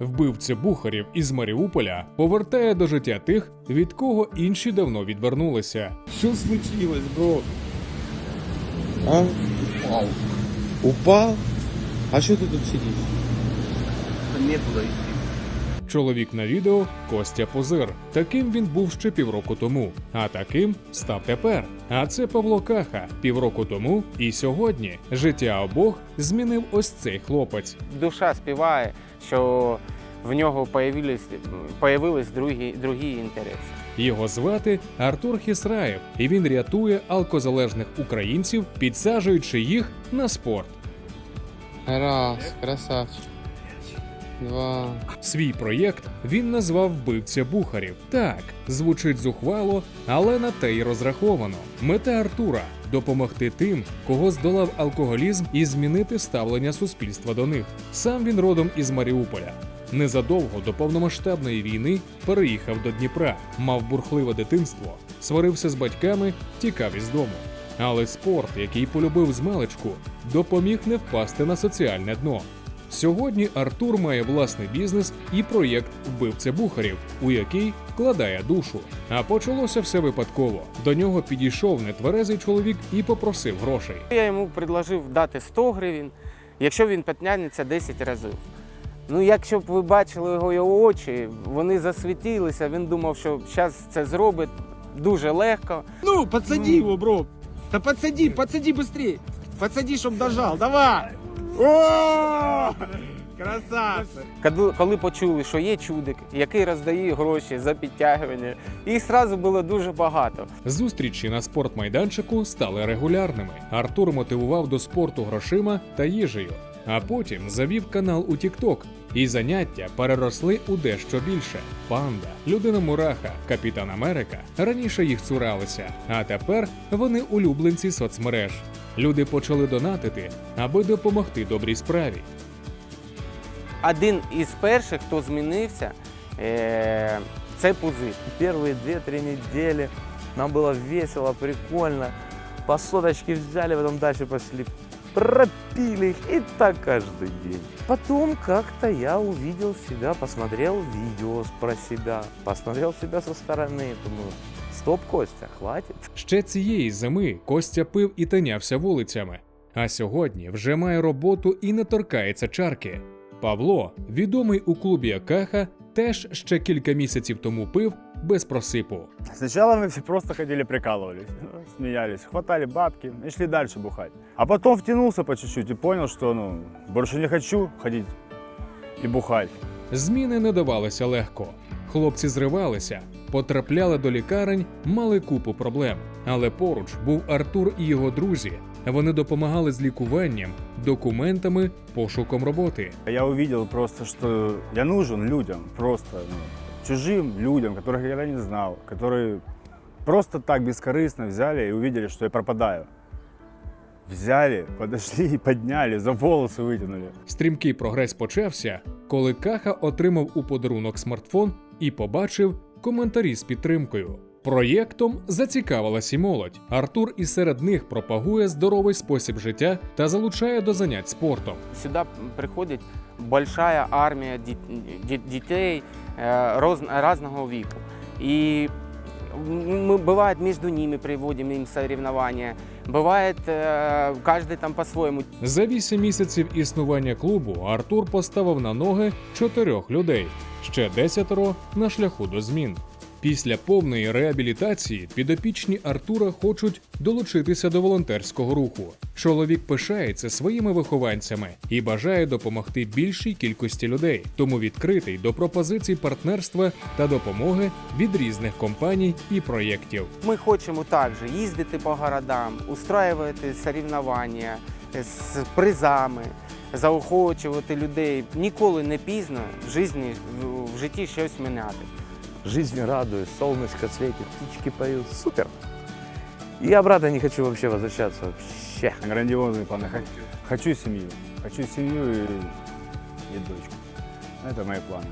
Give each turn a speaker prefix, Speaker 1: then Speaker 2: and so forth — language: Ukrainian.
Speaker 1: Вбивця бухарів із Маріуполя повертає до життя тих, від кого інші давно відвернулися.
Speaker 2: Що случилось, бро? А? Упал. Упав? А що ти тут сидиш?
Speaker 3: Не идти.
Speaker 1: Чоловік на відео Костя Позир. Таким він був ще півроку тому, а таким став тепер. А це Павло Каха півроку тому і сьогодні. Життя обох змінив ось цей хлопець.
Speaker 3: Душа співає, що в нього появились, появились другі, другі інтереси.
Speaker 1: Його звати Артур Хісраєв, і він рятує алкозалежних українців, підсаджуючи їх на спорт.
Speaker 2: Раз, красавчик. Два.
Speaker 1: Свій проєкт він назвав Вбивця Бухарів. Так, звучить зухвало, але на те й розраховано. Мета Артура допомогти тим, кого здолав алкоголізм і змінити ставлення суспільства до них. Сам він родом із Маріуполя. Незадовго до повномасштабної війни переїхав до Дніпра, мав бурхливе дитинство, сварився з батьками, тікав із дому. Але спорт, який полюбив з маличку, допоміг не впасти на соціальне дно. Сьогодні Артур має власний бізнес і проєкт Вбивця Бухарів, у який вкладає душу. А почалося все випадково. До нього підійшов нетверезий чоловік і попросив грошей.
Speaker 3: Я йому предложив дати 100 гривень, якщо він підтягнеться 10 разів. Ну, якщо б ви бачили його, його очі, вони засвітилися, він думав, що зараз це зробить дуже легко.
Speaker 4: Ну, подсади его, бро. Да подсади, подсади быстрее. Подсади, чтоб дожал. Давай. О! Красавцы.
Speaker 3: Коли, коли почули, що є чудик, який роздає гроші за підтягування, їх одразу було дуже багато.
Speaker 1: Зустрічі на спортмайданчику стали регулярними. Артур мотивував до спорту грошима та їжею, а потім завів канал у TikTok. І заняття переросли у дещо більше. Панда, людина Мураха, Капітан Америка раніше їх цуралися, а тепер вони улюбленці соцмереж. Люди почали донатити, аби допомогти добрій справі.
Speaker 3: Один із перших, хто змінився, е- це пузир.
Speaker 5: Первые 2-3 недели нам было весело, прикольно. По соточке взяли, потом дальше пошли. Пропили их и так каждый день. Потом как-то я увидел себя, посмотрел видео про себя, посмотрел себя со стороны. Думаю, стоп, Костя, хватит.
Speaker 1: Ще цієї зими Костя пив і тинявся вулицями. А сьогодні вже має роботу і не торкається чарки. Павло, відомий у клубі Акаха, теж ще кілька місяців тому пив без просипу.
Speaker 6: Сначала мы все просто ходили, прикалывались, смеялись, хватали бабки и шли дальше бухать. А потом втянулся по чуть-чуть и понял, что ну, больше не хочу ходить и бухать.
Speaker 1: Зміни не давалися легко. Хлопці зривалися, потрапляли до лікарень, мали купу проблем. Але поруч був Артур і його друзі. Вони допомагали з лікуванням, документами, пошуком роботи.
Speaker 6: Я увидел просто, что я нужен людям, просто ну, чужим людям, которых я никогда не знал, которые просто так бескорыстно взяли и увидели, что я пропадаю. Взяли, подошли и подняли, за волосы вытянули.
Speaker 1: Стрімкий прогрес почався, коли Каха отримав у подарунок смартфон і побачив коментарі з підтримкою. Проєктом зацікавилась і молодь. Артур і серед них пропагує здоровий спосіб життя та залучає до занять спортом.
Speaker 3: Сюди приходить большая армія діт- ді- дітей е, роз- різного віку. І мы, бывает, между ними приводим им соревнования. Бывает, э, каждый там по-своему.
Speaker 1: За вісім місяців існування клубу Артур поставив на ноги чотирьох людей, ще десятеро на шляху до змін. Після повної реабілітації підопічні Артура хочуть долучитися до волонтерського руху. Чоловік пишається своїми вихованцями і бажає допомогти більшій кількості людей, тому відкритий до пропозицій партнерства та допомоги від різних компаній і проєктів.
Speaker 3: Ми хочемо також їздити по городам, устраювати соревновання з призами, заохочувати людей. Ніколи не пізно в житті, в житті щось міняти
Speaker 5: Жизнь радует, солнышко светит, птички поют. Супер. И обратно не хочу вообще возвращаться. Вообще.
Speaker 6: Грандиозные планы. Х- Хочу семью. Хочу семью и, и дочку. Это мои планы.